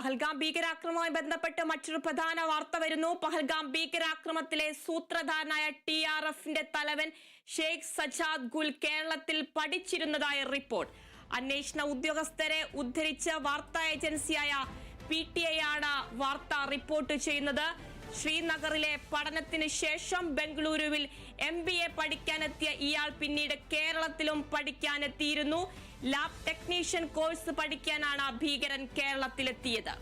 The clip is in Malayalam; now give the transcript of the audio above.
പഹൽഗാം ഭീകരാക്രമവുമായി ബന്ധപ്പെട്ട് മറ്റൊരു പ്രധാന വാർത്ത വരുന്നു. പഹൽഗാം ഭീകരാക്രമത്തിലെ സൂത്രധാരനായ ടി ആർ എഫിന്റെ തലവൻ ഷെയ്ഖ് സജാദ് ഗുൽ കേരളത്തിൽ പഠിച്ചിരുന്നതായ റിപ്പോർട്ട്. അന്വേഷണ ഉദ്യോഗസ്ഥരെ ഉദ്ധരിച്ച വാർത്താ ഏജൻസിയായ പി ടി ഐ ആണ് വാർത്ത റിപ്പോർട്ട് ചെയ്യുന്നത്. ശ്രീനഗറിലെ പഠനത്തിന് ശേഷം ബംഗളൂരുവിൽ എം ബി എ പഠിക്കാനെത്തിയ ഇയാൾ പിന്നീട് കേരളത്തിലും പഠിക്കാനെത്തിയിരുന്നു. ലാബ് ടെക്നീഷ്യൻ കോഴ്സ് പഠിക്കാനാണ് ഭീകരൻ കേരളത്തിലെത്തിയത്.